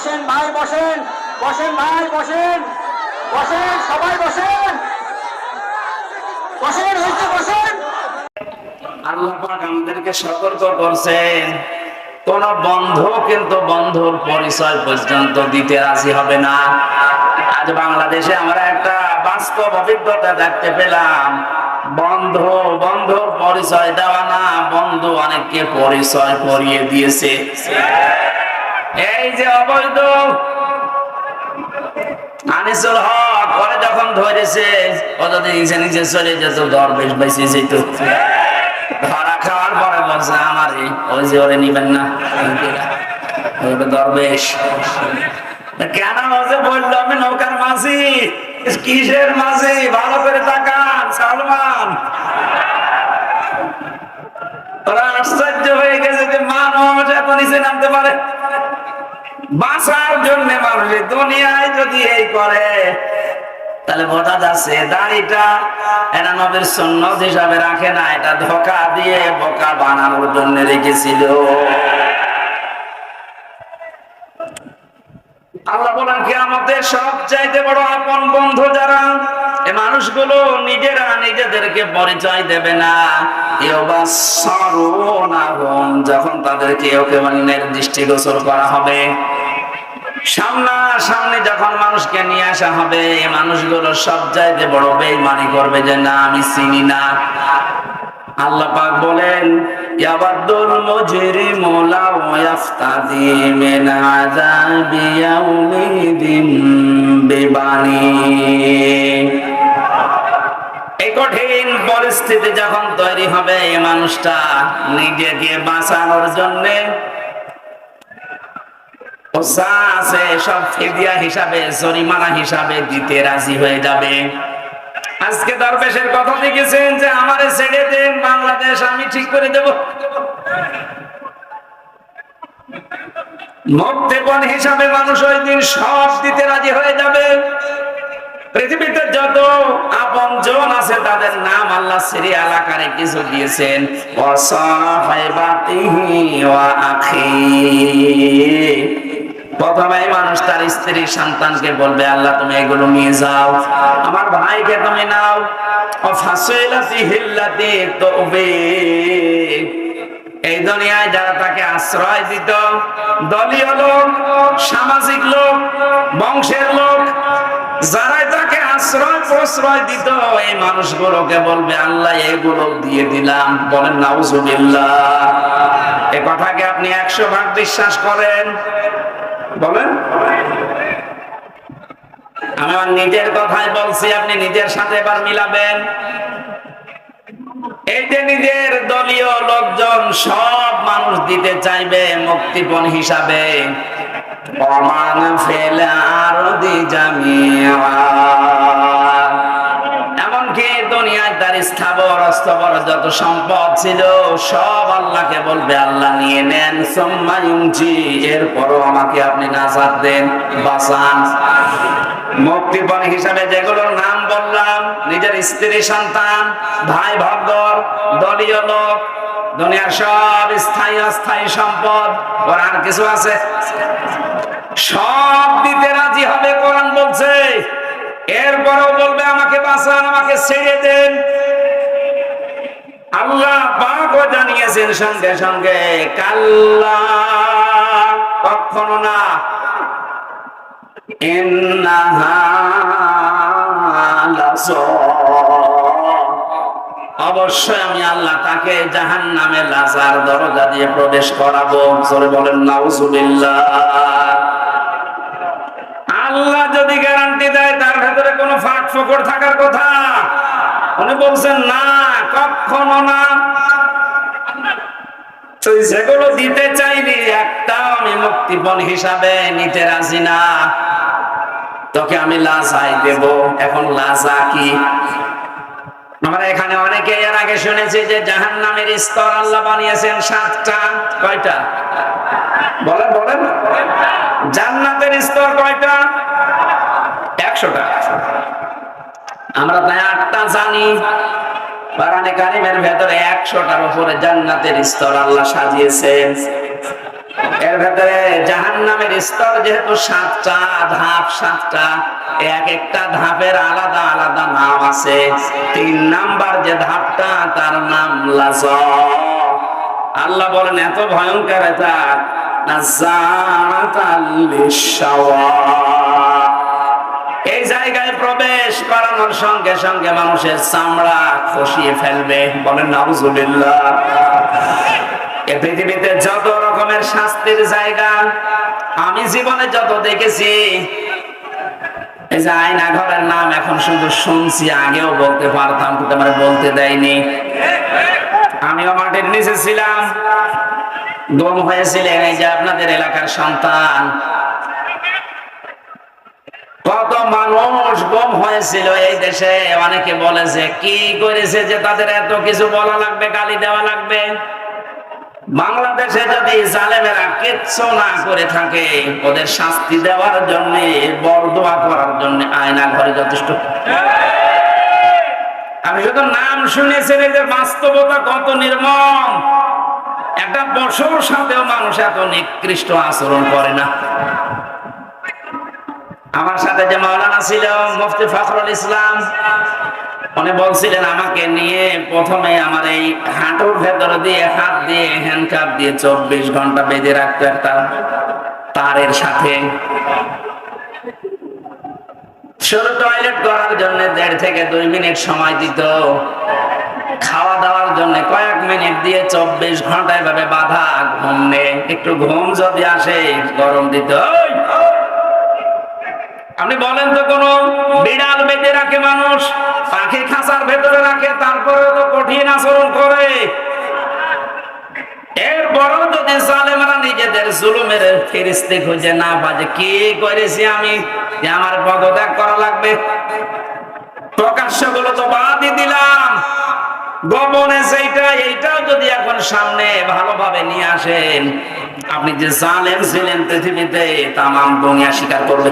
বসেন, ভাই বসেন বসেন ভাই, বসেন বসেন, সবাই বসেন। বসেন হয়েছে বসেন। আল্লাহ পাক আমাদেরকে সতর্ক করছেন। কোন বন্ধু কিন্তু বন্ধুর পরিচয় পর্যন্ত দিতে রাজি হবে না। আজ বাংলাদেশে আমরা একটা বাস্তব অভিজ্ঞতা দেখতে পেলাম। বন্ধু, বন্ধুর পরিচয় দেওয়া না, বন্ধু অনেককে পরিচয় করিয়ে দিয়েছে। এই যে অবৈধ। আনিসুল হক, পরে যখন ধরেছে যদি নিচে নিচে চলে যেত, দরবেশ বেশি যেত। ধরা খাওয়ার পরে বলছে আমারই ওই যে ওরে নিবেন না দরবেশ। কেন যে বলল, আমি নৌকার মাঝি, কিসের মাঝি? ভালো করে তাকান, সালমান। ওরা আশ্চর্য হয়ে গেছে যে মানুষ এত নিচে নামতে পারে। বাঁচার জন্য মানুষ দুনিয়ায় যদি এই করে, তাহলে বোঝা যাচ্ছে দাড়িটা এরা নবের সন্ন্যত হিসাবে রাখে না, এটা ধোকা দিয়ে বোকা বানানোর জন্য রেখেছিল। আল্লাহ বলেন কি আমাদের সব চাইতে বড় আপন বন্ধু যারা, এ মানুষগুলো নিজেরা নিজেদেরকে পরিচয় দেবে না। যখন তাদেরকে ওকে অন্যের দৃষ্টিগোচর করা হবে। সামনা সামনে যখন মানুষকে নিয়ে আসা হবে এই মানুষগুলো সব চাইতে বড় বেইমানি করবে যে, না, আমি চিনি না। আল্লাহ পাক বলেন, ইয়াবাদুল মিন আযাবি ইয়াউমিদিন বিবানি। এই কঠিন পরিস্থিতি যখন তৈরি হবে এই মানুষটা নিজেকে বাঁচানোর জন্যে সব ফিদিয়া হিসাবে, জরিমানা হিসাবে দিতে রাজি হয়ে যাবে। আজকে দরবেশের কথা দেখেছেন যে, আমারে ছেড়ে দেন, বাংলাদেশ, আমি ঠিক করে দেব। মুক্তিপণ হিসাবে মানুষ ওই দিন সব দিতে রাজি হয়ে যাবে? পৃথিবীতে যত আপন জন আছে, তাদের নাম আল্লাহ সিরিয়াল আকারে কিছু দিয়েছেন। ওয়া আখি প্রথমে মানুষ তার স্ত্রী সন্তানকে বলবে, আল্লাহ, তুমি এগুলো নিয়ে যাও। আমার ভাইকে তুমি নাও। ও তবে। এই দুনিয়ায় যারা তাকে আশ্রয় দিত, দলীয় লোক, সামাজিক লোক, বংশের লোক, যারাই তাকে আশ্রয় প্রশ্রয় দিত, এই মানুষগুলোকে বলবে, আল্লাহ, এগুলো দিয়ে দিলাম। বলেন, নাউজুবিল্লাহ। এ কথাকে আপনি একশো ভাগ বিশ্বাস করেন? বলেন। আমি আমার নিজের কথায় বলছি, আপনি নিজের সাথে এবার মিলাবেন। এই যে নিজের দলীয় লোকজন সব মানুষ দিতে চাইবে মুক্তিপণ হিসাবে। অমান ফেলে আর দি এমনকি মুক্তিপণ হিসাবে যেগুলোর নাম বললাম, নিজের স্ত্রী, সন্তান, ভাই, ভগর, দলীয় লোক, দুনিয়ার সব স্থায়ী অস্থায়ী সম্পদ, ওর আর কিছু আছে? সব দিতে রাজি হবে, কোরআন বলছে। এরপরেও বলবে, আমাকে বাঁচান, আমাকে ছেড়ে দেন। আল্লাহ পাকও জানিয়েছেন সঙ্গে সঙ্গে, কাল্লা, কখনো না। অবশ্যই আমি আল্লাহ তাকে জাহান নামে লাজার দরজা দিয়ে প্রবেশ করাবো। বলেন আল্লাহ যদি গ্যারান্টি দেয়, তার ভেতরে কোনো ফাঁক ফোকর থাকার কথা। উনি বলছেন না কখনো না। তুই যেগুলো দিতে চাইলি একটাও আমি মুক্তিপণ হিসাবে নিতে রাজি না। তোকে আমি দেব। এখন কি? এখানে অনেকে এর আগে শুনেছি যে জাহান নামের স্তর আল্লাহ বানিয়েছেন সাতটা। কয়টা? বলেন বলেন। জান্নাতের স্তর কয়টা? একশোটা। আমরা তাই আটটা জানি। কোরআনে কারিমের ভেতরে একশোটার উপরে জান্নাতের স্তর আল্লাহ সাজিয়েছেন এর ভেতরে জাহান নামের স্তর যেহেতু সাতটা, ধাপ সাতটা, এক একটা ধাপের আলাদা আলাদা নাম আছে। তিন নাম্বার যে ধাপটা, তার নাম লাজ আল্লাহ বলেন, এত ভয়ঙ্কর এটা। নাজ্জাতাল লিশাওয়া। করানোর সঙ্গে সঙ্গে মানুষের চামড়া খসিয়ে ফেলবে। বলেন, নাউজুবিল্লাহ। এ পৃথিবীতে যত রকমের শাস্তির জায়গা, আমি জীবনে যত দেখেছি, এই যে আয়না ঘরের নাম এখন শুধু শুনছি, আগেও বলতে পারতাম, কিন্তু আমার বলতে দেয়নি। আমিও মাটির নিচে ছিলাম, গম হয়েছিলেন এই যে আপনাদের এলাকার সন্তান কত মানুষ গম হয়েছিল এই দেশে। অনেকে বলে যে, কি করেছে যে তাদের এত কিছু বলা লাগবে, গালি দেওয়া লাগবে? বাংলাদেশে যদি জালেমেরা কিচ্ছু না করে থাকে, ওদের শাস্তি দেওয়ার জন্য, বরদোয়া করার জন্য আয়না ঘরে যথেষ্ট। আমি শুধু নাম শুনেছি এই যে বাস্তবতা কত নির্মম। একটা পশুর সাথেও মানুষ এত নিকৃষ্ট আচরণ করে না। আমার সাথে যে মাওলানা ছিল, মুফতি ফখরুল ইসলাম, উনি বলছিলেন, আমাকে নিয়ে প্রথমে আমার এই হাঁটুর ভেতর দিয়ে হাত দিয়ে হ্যান্ডকাপ দিয়ে চব্বিশ ঘণ্টা বেঁধে রাখতো একটা তারের সাথে। শুধু টয়লেট করার জন্য দেড় থেকে দুই মিনিট সময় দিত। খাওয়া দাওয়ার জন্য কয়েক মিনিট দিয়ে চব্বিশ ঘণ্টা এভাবে বাধা, ঘুম একটু ঘুম যদি আসে, গরম দিত। ওই! আপনি বলেন তো কোন বিড়াল বেঁধে রাখে মানুষ, পাখি খাঁচার ভেতরে রাখে তারপরে তো কঠিন আচরণ করে। যদি নিজেদের জুলুমের ফেরিস্তে খুঁজে না বাজে কি করেছি আমি? যে আমার পদত্যাগ করা লাগবে। প্রকাশ্যগুলো তো বাদই দিলাম। গোপনে সেইটা এইটাও যদি এখন সামনে ভালোভাবে নিয়ে আসেন, আপনি যে জালেম ছিলেন পৃথিবীতে, তামাম দুনিয়া স্বীকার করবে